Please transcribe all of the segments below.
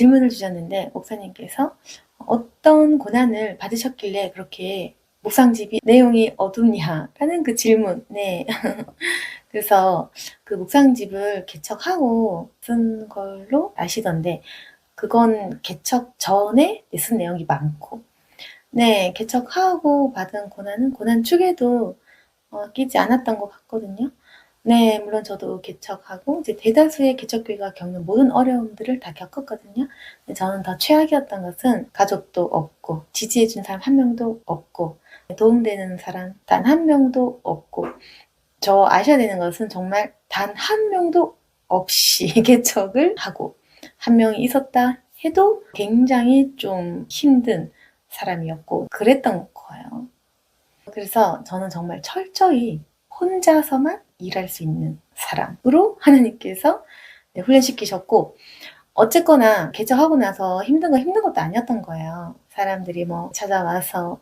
질문을 주셨는데 목사님께서 어떤 고난을 받으셨길래 그렇게 묵상집이 내용이 어둡냐라는 그 질문. 네. 그래서 그 묵상집을 개척하고 쓴 걸로 아시던데 그건 개척 전에 쓴 내용이 많고 네, 개척하고 받은 고난은 고난 축에도 어, 끼지 않았던 것 같거든요. 네, 물론 저도 개척하고 이제 대다수의 개척교회가 겪는 모든 어려움들을 다 겪었거든요. 저는 더 최악이었던 것은 가족도 없고 지지해준 사람 한 명도 없고 도움되는 사람 단 한 명도 없고 저 아셔야 되는 것은 정말 단 한 명도 없이 개척을 하고 한 명이 있었다 해도 굉장히 좀 힘든 사람이었고 그랬던 거예요. 그래서 저는 정말 철저히 혼자서만 일할 수 있는 사람으로 하나님께서 네, 훈련시키셨고 어쨌거나 개척하고 나서 힘든 거 힘든 것도 아니었던 거예요. 사람들이 뭐 찾아와서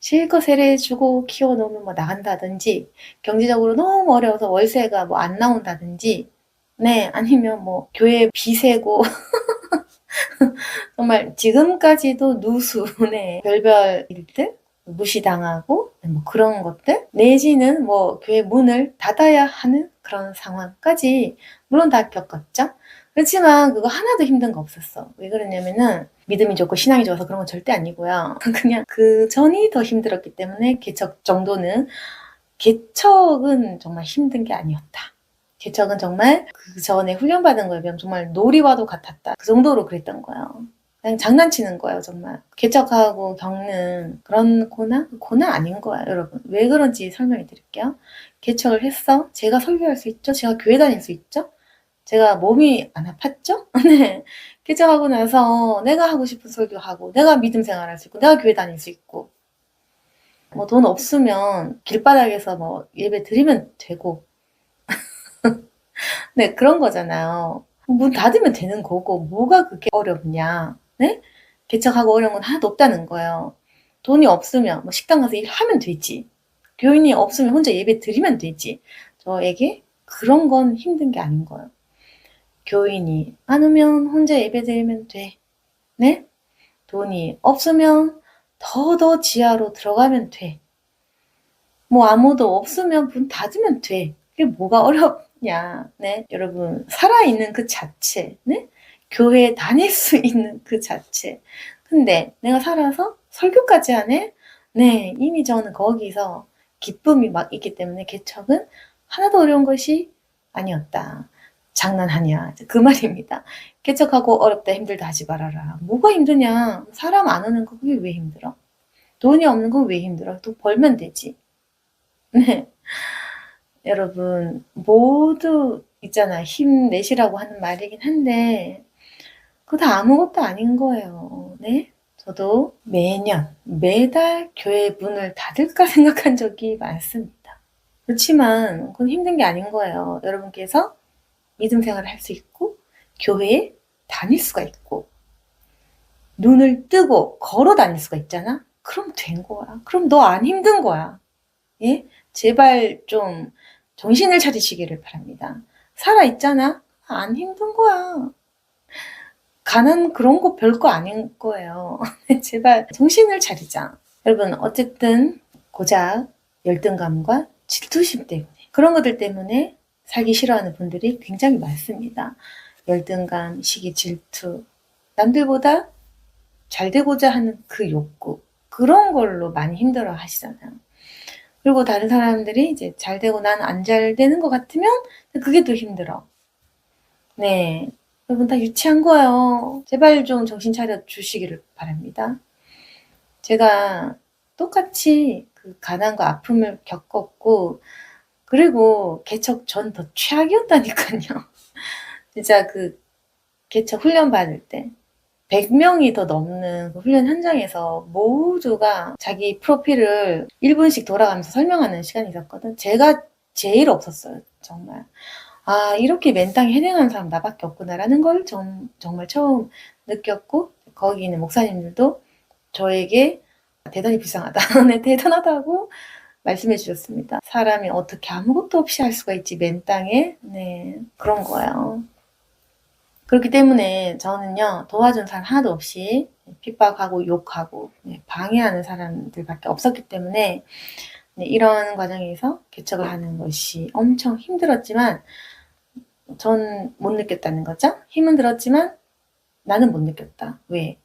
실컷 세례해주고 키워놓으면 뭐 나간다든지 경제적으로 너무 어려워서 월세가 뭐 안 나온다든지 네 아니면 뭐 교회 비세고 정말 지금까지도 누수 네 별별 일들 무시당하고 뭐 그런 것들 내지는 뭐 교회 문을 닫아야 하는 그런 상황까지 물론 다 겪었죠. 그렇지만 그거 하나도 힘든 거 없었어. 왜 그러냐면은 믿음이 좋고 신앙이 좋아서 그런 건 절대 아니고요. 그냥 그 전이 더 힘들었기 때문에 개척 정도는 개척은 정말 힘든 게 아니었다. 개척은 정말 그 전에 훈련받은 거에 비하면 정말 놀이와도 같았다. 그 정도로 그랬던 거예요. 그냥 장난치는 거예요, 정말. 개척하고 겪는 그런 고난? 고난 아닌 거야, 여러분. 왜 그런지 설명해 드릴게요. 개척을 했어? 제가 설교할 수 있죠? 제가 교회 다닐 수 있죠? 제가 몸이 안 아팠죠? 네. 개척하고 나서 내가 하고 싶은 설교하고, 내가 믿음 생활할 수 있고, 내가 교회 다닐 수 있고, 뭐 돈 없으면 길바닥에서 뭐 예배 드리면 되고, 네, 그런 거잖아요. 문 닫으면 되는 거고, 뭐가 그렇게 어렵냐. 네? 개척하고 어려운 건 하나도 없다는 거예요. 돈이 없으면 뭐 식당 가서 일하면 되지. 교인이 없으면 혼자 예배 드리면 되지. 저에게 그런 건 힘든 게 아닌 거예요. 교인이 많으면 혼자 예배 드리면 돼. 네? 돈이 없으면 더더 지하로 들어가면 돼. 뭐 아무도 없으면 문 닫으면 돼. 그게 뭐가 어렵냐. 네? 여러분, 살아있는 그 자체. 네? 교회에 다닐 수 있는 그 자체. 근데 내가 살아서 설교까지 하네? 네, 이미 저는 거기서 기쁨이 막 있기 때문에 개척은 하나도 어려운 것이 아니었다. 장난하냐. 그 말입니다. 개척하고 어렵다 힘들다 하지 말아라. 뭐가 힘드냐. 사람 안 오는 거 그게 왜 힘들어? 돈이 없는 거 왜 힘들어? 또 벌면 되지. 네. 여러분, 모두 있잖아. 힘내시라고 하는 말이긴 한데, 그거 다 아무것도 아닌 거예요. 네? 저도 매년, 매달 교회 문을 닫을까 생각한 적이 많습니다. 그렇지만, 그건 힘든 게 아닌 거예요. 여러분께서 믿음 생활을 할 수 있고, 교회에 다닐 수가 있고, 눈을 뜨고 걸어 다닐 수가 있잖아? 그럼 된 거야. 그럼 너 안 힘든 거야. 예? 제발 좀 정신을 차리시기를 바랍니다. 살아있잖아? 안 힘든 거야. 가난 그런 거 별거 아닌 거예요. 제발 정신을 차리자. 여러분, 어쨌든 고작 열등감과 질투심 때문에 그런 것들 때문에 살기 싫어하는 분들이 굉장히 많습니다. 열등감, 시기, 질투, 남들보다 잘 되고자 하는 그 욕구 그런 걸로 많이 힘들어 하시잖아요. 그리고 다른 사람들이 이제 잘 되고 난 안 잘 되는 것 같으면 그게 또 힘들어. 네. 여러분 다 유치한 거예요. 제발 좀 정신 차려 주시기를 바랍니다. 제가 똑같이 그 가난과 아픔을 겪었고, 그리고 개척 전 더 최악이었다니까요. 진짜 그 개척 훈련 받을 때 100명이 더 넘는 그 훈련 현장에서 모두가 자기 프로필을 1분씩 돌아가면서 설명하는 시간이 있었거든. 제가 제일 없었어요. 정말. 아, 이렇게 맨땅에 해내는 사람 나밖에 없구나라는 걸 정, 정말 처음 느꼈고, 거기 있는 목사님들도 저에게 대단히 불쌍하다. 네, 대단하다고 말씀해 주셨습니다. 사람이 어떻게 아무것도 없이 할 수가 있지, 맨땅에. 네, 그런 거예요. 그렇기 때문에 저는요, 도와준 사람 하나도 없이 핍박하고 욕하고 네, 방해하는 사람들밖에 없었기 때문에 네, 이런 과정에서 개척을 하는 것이 엄청 힘들었지만 전 못 느꼈다는 거죠. 힘은 들었지만 나는 못 느꼈다. 왜?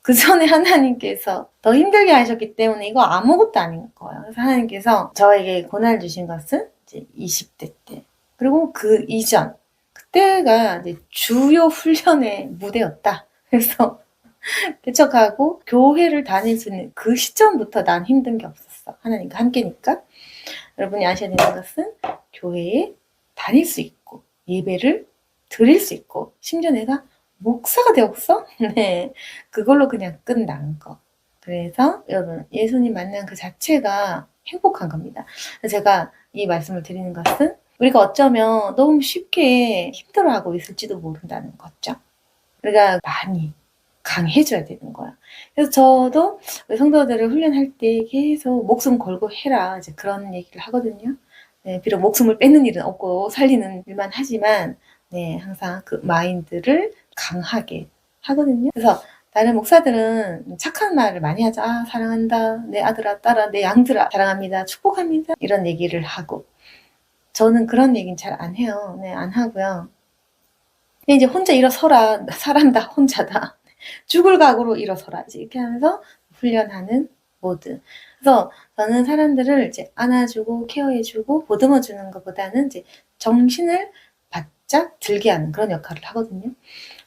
그 전에 하나님께서 더 힘들게 하셨기 때문에 이거 아무것도 아닌 거예요. 그래서 하나님께서 저에게 고난을 주신 것은 이제 20대 때. 그리고 그 이전. 그때가 이제 주요 훈련의 무대였다. 그래서 개척하고 교회를 다닐 수 있는 그 시점부터 난 힘든 게 없었어. 하나님과 함께니까. 여러분이 아셔야 되는 것은 교회에 다닐 수 있고 예배를 드릴 수 있고 심지어 내가 목사가 되었어? 네. 그걸로 그냥 끝난 거. 그래서 여러분 예수님 만난 그 자체가 행복한 겁니다. 제가 이 말씀을 드리는 것은 우리가 어쩌면 너무 쉽게 힘들어하고 있을지도 모른다는 거죠. 우리가 많이 강해져야 되는 거야. 그래서 저도 성도들을 훈련할 때 계속 목숨 걸고 해라 이제 그런 얘기를 하거든요. 네, 비록 목숨을 뺏는 일은 없고 살리는 일만 하지만 네, 항상 그 마인드를 강하게 하거든요. 그래서 다른 목사들은 착한 말을 많이 하죠. 아, 사랑한다. 내 아들아, 딸아, 내 양들아, 사랑합니다. 축복합니다. 이런 얘기를 하고. 저는 그런 얘기는 잘 안 해요. 네, 안 하고요. 근데 이제 혼자 일어서라. 사람다, 혼자다. 죽을 각오로 일어서라. 이렇게 하면서 훈련하는 모드. 그래서 저는 사람들을 이제 안아주고 케어해주고 보듬어주는 것보다는 이제 정신을 바짝 들게 하는 그런 역할을 하거든요.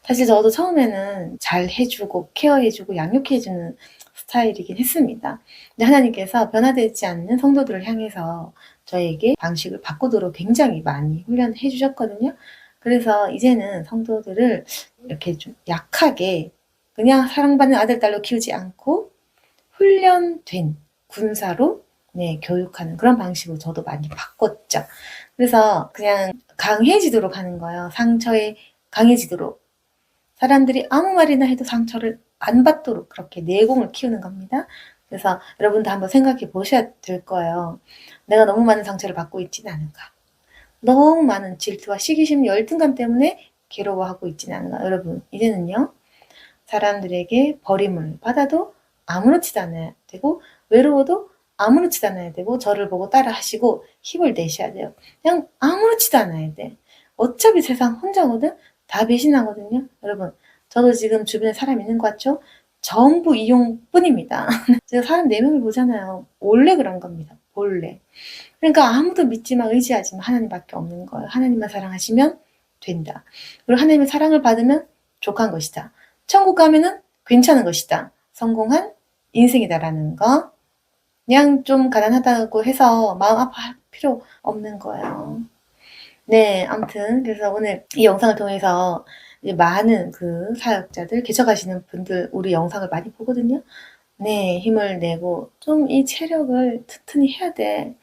사실 저도 처음에는 잘 해주고 케어해주고 양육해주는 스타일이긴 했습니다. 근데 하나님께서 변화되지 않는 성도들을 향해서 저에게 방식을 바꾸도록 굉장히 많이 훈련해 주셨거든요. 그래서 이제는 성도들을 이렇게 좀 약하게 그냥 사랑받는 아들, 딸로 키우지 않고 훈련된 군사로 네, 교육하는 그런 방식으로 저도 많이 바꿨죠. 그래서 그냥 강해지도록 하는 거예요. 상처에 강해지도록. 사람들이 아무 말이나 해도 상처를 안 받도록 그렇게 내공을 키우는 겁니다. 그래서 여러분도 한번 생각해 보셔야 될 거예요. 내가 너무 많은 상처를 받고 있지는 않은가. 너무 많은 질투와 시기심, 열등감 때문에 괴로워하고 있지는 않은가. 여러분, 이제는요, 사람들에게 버림을 받아도 아무렇지도 않아야 되고, 외로워도 아무렇지도 않아야 되고, 저를 보고 따라 하시고, 힘을 내셔야 돼요. 그냥 아무렇지도 않아야 돼. 어차피 세상 혼자거든? 다 배신하거든요. 여러분, 저도 지금 주변에 사람 있는 것 같죠? 전부 이용뿐입니다. 제가 사람 4명을 보잖아요. 원래 그런 겁니다. 본래. 그러니까 아무도 믿지만 의지하지만 하나님밖에 없는 거예요. 하나님만 사랑하시면 된다. 그리고 하나님의 사랑을 받으면 족한 것이다. 천국 가면은 괜찮은 것이다. 성공한 인생이다라는 거. 그냥 좀 가난하다고 해서 마음 아파할 필요 없는 거예요. 네, 아무튼 그래서 오늘 이 영상을 통해서 많은 그 사역자들 개척하시는 분들 우리 영상을 많이 보거든요. 네, 힘을 내고 좀 이 체력을 튼튼히 해야 돼.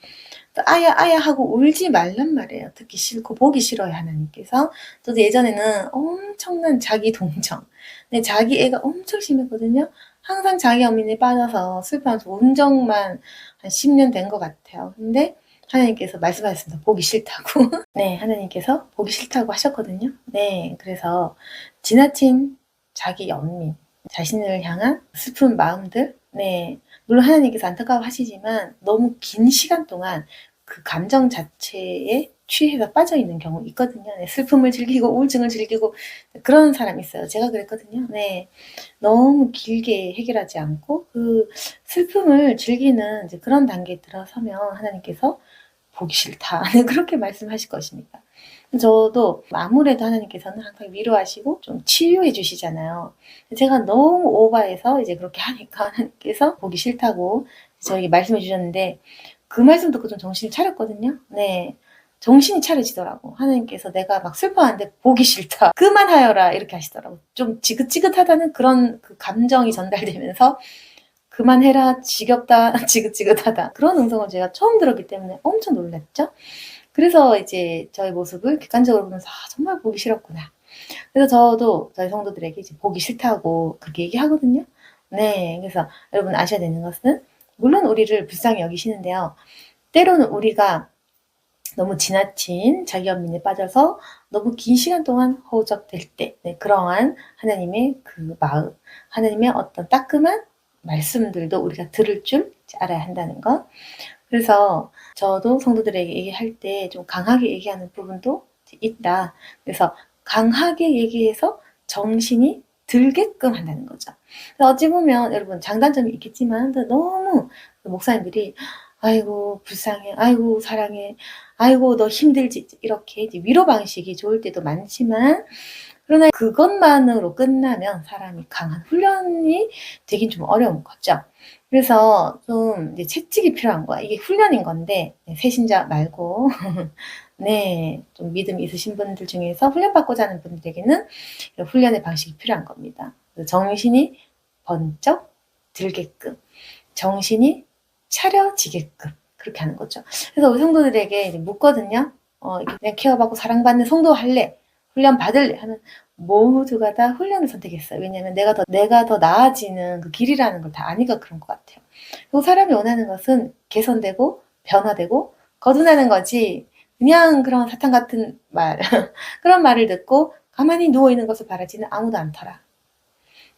아야 아야 하고 울지 말란 말이에요. 듣기 싫고 보기 싫어요 하나님께서. 저도 예전에는 엄청난 자기 동정, 네, 자기 애가 엄청 심했거든요. 항상 자기 어민에 빠져서 슬퍼하면서 온정만 한 10년 된 것 같아요. 근데 하나님께서 말씀하셨습니다. 보기 싫다고. 네, 하나님께서 보기 싫다고 하셨거든요. 네, 그래서 지나친 자기 연민, 자신을 향한 슬픈 마음들, 네, 물론 하나님께서 안타까워 하시지만 너무 긴 시간 동안 그 감정 자체에 취해서 빠져 있는 경우 있거든요. 네, 슬픔을 즐기고 우울증을 즐기고 그런 사람이 있어요. 제가 그랬거든요. 네, 너무 길게 해결하지 않고 그 슬픔을 즐기는 그런 단계에 들어서면 하나님께서 보기 싫다. 네, 그렇게 말씀하실 것입니다. 저도 아무래도 하나님께서는 항상 위로하시고 좀 치유해 주시잖아요. 제가 너무 오버해서 이제 그렇게 하니까 하나님께서 보기 싫다고 저에게 말씀해 주셨는데 그 말씀 듣고 좀 정신이 차렸거든요. 네. 정신이 차려지더라고. 하나님께서 내가 막 슬퍼하는데 보기 싫다. 그만하여라. 이렇게 하시더라고. 좀 지긋지긋하다는 그런 그 감정이 전달되면서 그만해라. 지겹다. 지긋지긋하다. 그런 음성을 제가 처음 들었기 때문에 엄청 놀랐죠. 그래서 이제 저의 모습을 객관적으로 보면서 아, 정말 보기 싫었구나. 그래서 저도 저희 성도들에게 이제 보기 싫다고 그렇게 얘기하거든요. 네. 그래서 여러분 아셔야 되는 것은 물론 우리를 불쌍히 여기시는데요. 때로는 우리가 너무 지나친 자기 연민에 빠져서 너무 긴 시간 동안 허우적될 때 네, 그러한 하나님의 그 마음, 하나님의 어떤 따끔한 말씀들도 우리가 들을 줄 알아야 한다는 것. 그래서 저도 성도들에게 얘기할 때 좀 강하게 얘기하는 부분도 있다. 그래서 강하게 얘기해서 정신이 들게끔 한다는 거죠. 어찌 보면 여러분 장단점이 있겠지만 너무 목사님들이 아이고 불쌍해, 아이고 사랑해, 아이고 너 힘들지 이렇게 위로 방식이 좋을 때도 많지만 그러나 그것만으로 끝나면 사람이 강한 훈련이 되긴 좀 어려운 거죠. 그래서 좀 이제 채찍이 필요한 거야. 이게 훈련인 건데 네, 새신자 말고 네, 좀 믿음이 있으신 분들 중에서 훈련받고자 하는 분들에게는 이런 훈련의 방식이 필요한 겁니다. 정신이 번쩍 들게끔, 정신이 차려지게끔 그렇게 하는 거죠. 그래서 우리 성도들에게 묻거든요. 어, 그냥 케어받고 사랑받는 성도 할래, 훈련 받을래 하면 모두가 다 훈련을 선택했어요. 왜냐하면 내가 더 내가 더 나아지는 그 길이라는 걸 다 아니까 그런 것 같아요. 그리고 사람이 원하는 것은 개선되고 변화되고 거듭나는 거지. 그냥 그런 사탕 같은 말 그런 말을 듣고 가만히 누워 있는 것을 바라지는 아무도 않더라.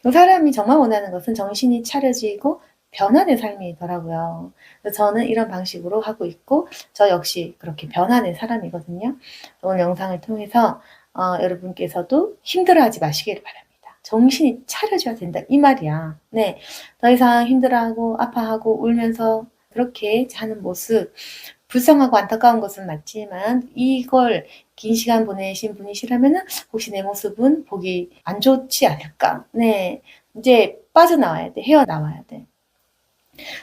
그 사람이 정말 원하는 것은 정신이 차려지고 변화된 삶이더라고요. 그래서 저는 이런 방식으로 하고 있고 저 역시 그렇게 변화된 사람이거든요. 오늘 영상을 통해서 어, 여러분께서도 힘들어하지 마시기를 바랍니다. 정신이 차려져야 된다 이 말이야. 네, 더 이상 힘들어하고 아파하고 울면서 그렇게 하는 모습 불쌍하고 안타까운 것은 맞지만 이걸 긴 시간 보내신 분이시라면은 혹시 내 모습은 보기 안 좋지 않을까? 네, 이제 빠져나와야 돼, 헤어나와야 돼.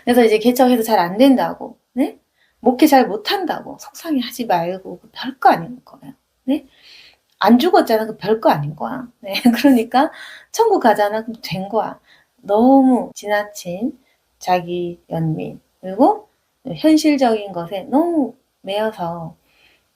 그래서 이제 개척해서 잘 안 된다고, 네? 목회 잘 못한다고 속상해 하지 말고 별거 아닌 거예요. 네? 안 죽었잖아. 그 별거 아닌 거야. 네. 그러니까 천국 가잖아. 그럼 된 거야. 너무 지나친 자기 연민 그리고 현실적인 것에 너무 매여서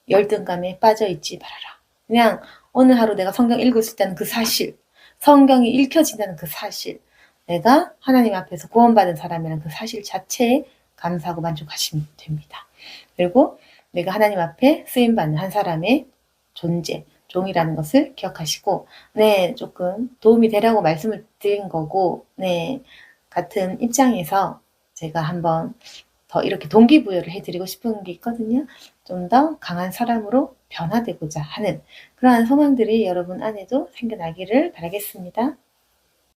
열등감에 빠져 있지 말아라. 그냥 오늘 하루 내가 성경 읽고 있을 때는 그 사실, 성경이 읽혀진다는 그 사실, 내가 하나님 앞에서 구원받은 사람이라는 그 사실 자체에 감사하고 만족하시면 됩니다. 그리고 내가 하나님 앞에 쓰임받는 한 사람의 존재, 종이라는 것을 기억하시고, 네, 조금 도움이 되라고 말씀을 드린 거고, 네, 같은 입장에서 제가 한번 더 이렇게 동기부여를 해드리고 싶은 게 있거든요. 좀 더 강한 사람으로 변화되고자 하는 그러한 소망들이 여러분 안에도 생겨나기를 바라겠습니다.